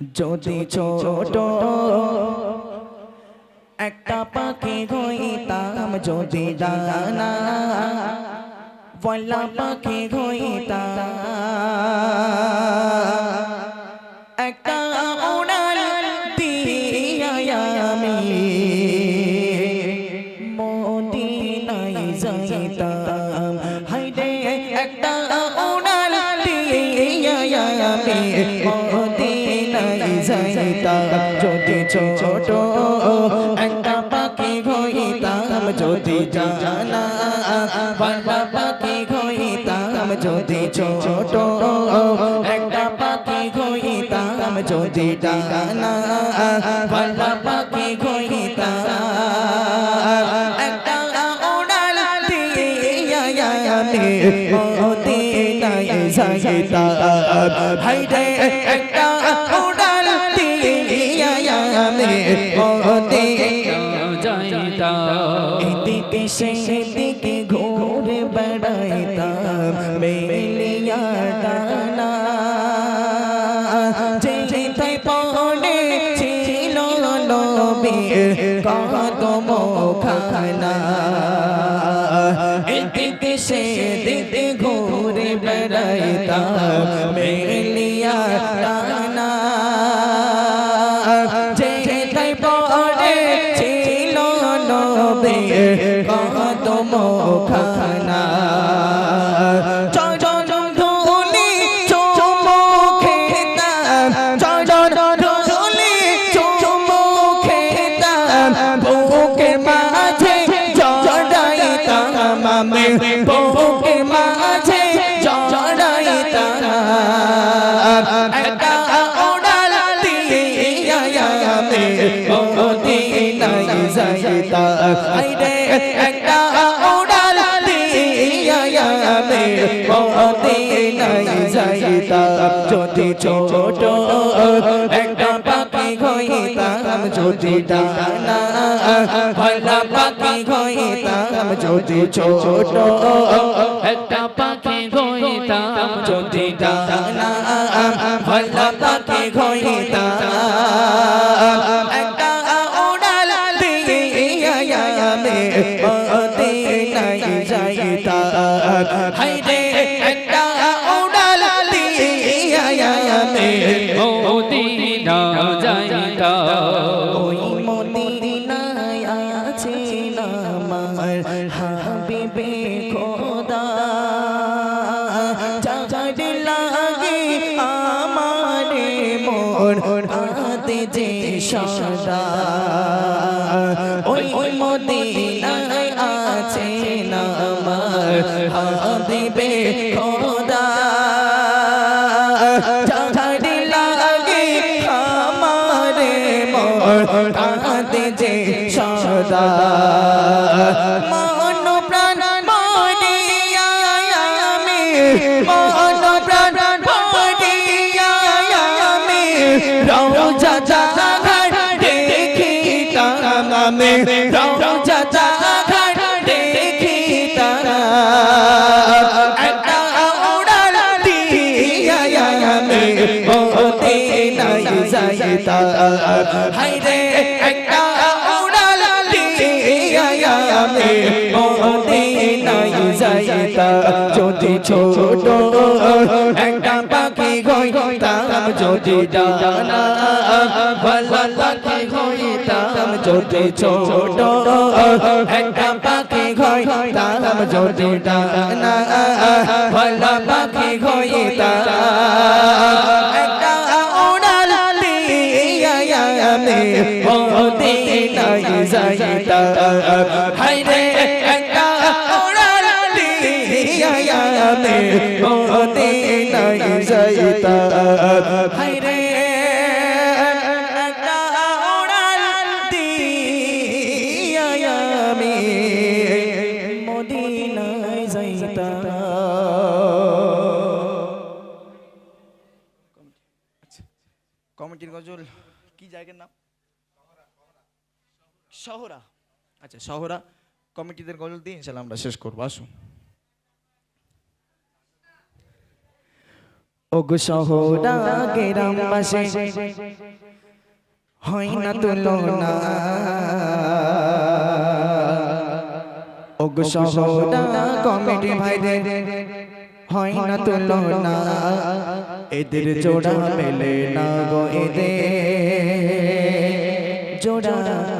যদি ছোট একটা পাখি হইতাম যদি জানা বলা পাখি হইতাম যদি ডানা বাবা পাখি হইতাম একটা উড়াল দিয়া আমি মদিনায় যাইতাম হাইরে একটা উড়াল দিয়া আমি ঘুরে বেড়াইতাম, মেলিয়া খানা এদিকে সেদিকে ঘুরে বেড়াইতা মেলিয়া একটা উড়াল দিয়া আমি মদিনায় যাইতাম আইরে একটা উড়াল দিয়া আমি মদিনায় হইতাম যদি ছোট একটা পাখি হইতাম যদি ডানা ভালা পাখি হইতাম একটা উড়াল দিয়া আমি মদিনায় যাইতাম হাইরে একটা উড়াল দিয়া আমি ওই মদিনায় আছে আমার হাবিবে খোদা মদিনায় আছে আমার হাবিবে খোদা যার লাগে আমারে মোর হাতে যে সদা মন প্রাণ মরিয়া আমি মন প্রাণ মরিয়া আমি রওজা জাগার দেখিতাম আমি একটা পাখি হইতাম যদি ডানা ভালা পাখি হইতাম যদি ছোট, একটা পাখি হইতাম যদি ডানা ভালা পাখি হইতাম জায়গার নাম শহরা আচ্ছা শহরা কমিটিদের গজল দিয়ে ইনশাল্লাহ আমরা শেষ করব আসুন ওগো শহরা গেরাম বাসে হয় না তুলনা ওগো শহরা কমিটি ভাইদের হয় না তুলনা এদের জোড়া মেলে না গো এদের জোড়া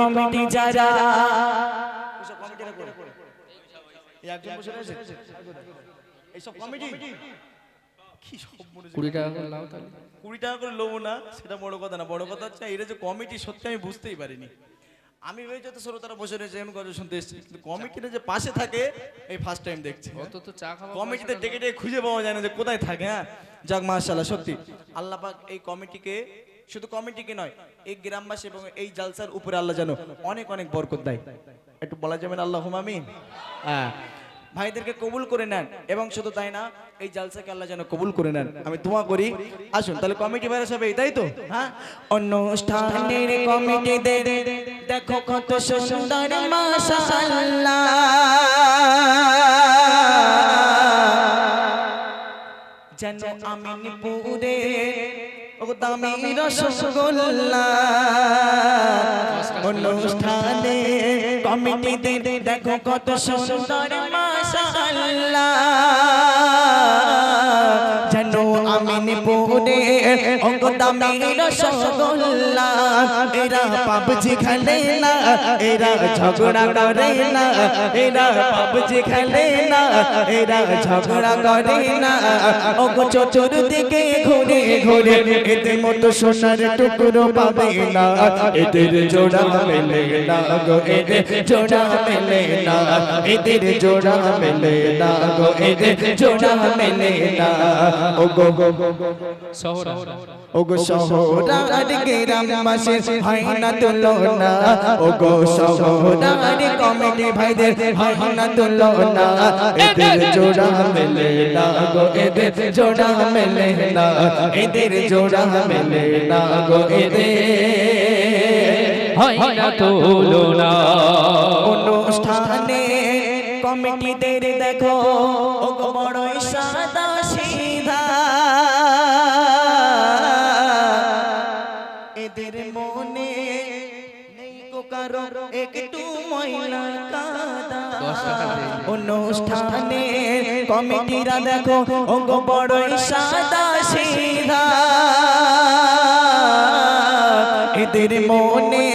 কমিটি যারা? কুড়ি টাকা করে লাও তাহলে। কুড়ি টাকা করে লোবো না সেটা বড় কথা না। বড় কথা হচ্ছে এটা যে কমিটি সত্যি আমি বুঝতেই পারিনি। আমি ভেবেছি যত শ্রোতারা বসে রয়েছে এমন কথা শুনতে এসেছি। কিন্তু কমিটিটা যে পাশে থাকে এই ফার্স্ট টাইম দেখছি। অত তো চা খাওয়া কমিটিতে ডেকে ডেকে খুঁজে পাওয়া যায় না যে কোথায় থাকে হ্যাঁ? যাক মাশাল্লাহ সত্যি। আল্লাহ পাক এই কমিটিকে শুধু কমিটিকে নয়, এই গ্রামবাসী এবং এই জালসার উপরে আল্লাহ যেন অনেক অনেক বরকত দেয়। একটু বলা যাবে না আল্লাহ আমিন? হ্যাঁ। ভাইদেরকে কবুল করে নেন এবং শুধু তাই না, এই জালসাকে আল্লাহ যেন কবুল করে নেন। আমি দোয়া করি। আসুন, তাহলে কমিটি বাইরে সব তাই তো? হ্যাঁ? অনুষ্ঠানের কমিটি দে দেখো কত সুন্দর মাশাআল্লাহ। যেন আমিনপুরে দামি রসগোল্লা। অনুষ্ঠানে কমিটিতে দেখো কত সুন্দর মাশাআল্লাহ। যেন আমিনপুরে ও দামি রসগোল্লা এরা পাবজি খেলে না, এরা ঝগড়া করে না। এরা পাবজি খেলে না, এরা ঝগড়া করে না। ও গো চতুর্দিকে ঘুরে ঘুরে এদের মতো সোনার টুকরো পাবে না। এদের জোড়া মেলে না গো, এদের জোড়া মেলে না। এদের জোড়া মেলে না গো, এদের জোড়া মেলে না। ও গো গো শহর। ওগো শহরার গেরাম হয় না। তুলনা ওগো শহরার কমিটি ভাইদের হয় না। তুলনা এদের জোড়া মেলে না গো এদের জোড়া মেলে না। এদের জোড়া মেলে না গো এদের হয় না। তুলনা অনুষ্ঠানে কমিটিদের দেখো বড়ই সাদা। এদের মনে নেই গো কারও, একটু। অনুষ্ঠানে কমিটিরা দেখো, ওগো বড়ই সাদা সিধা। এদের মনে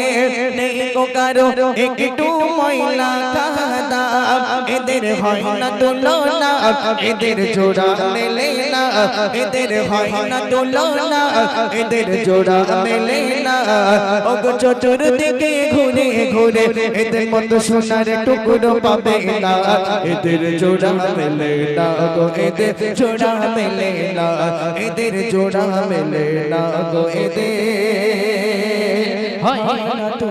নেই গো কারও, একটু ময়লা কাদা। এদের হয় না তুলনা, এদের জোড়া মেলে না। এদের হয় না তুলনা, এদের জোড়া মেলে ওগো চতুর্দিকে ঘুরে ঘুরে, এদের মতো সোনার টুকরো পাবে না। এদের জোড়া মেলে না গো, এদের জোড়া মেলে না। এদের জোড়া মেলে না গো, এদের হয় না তো।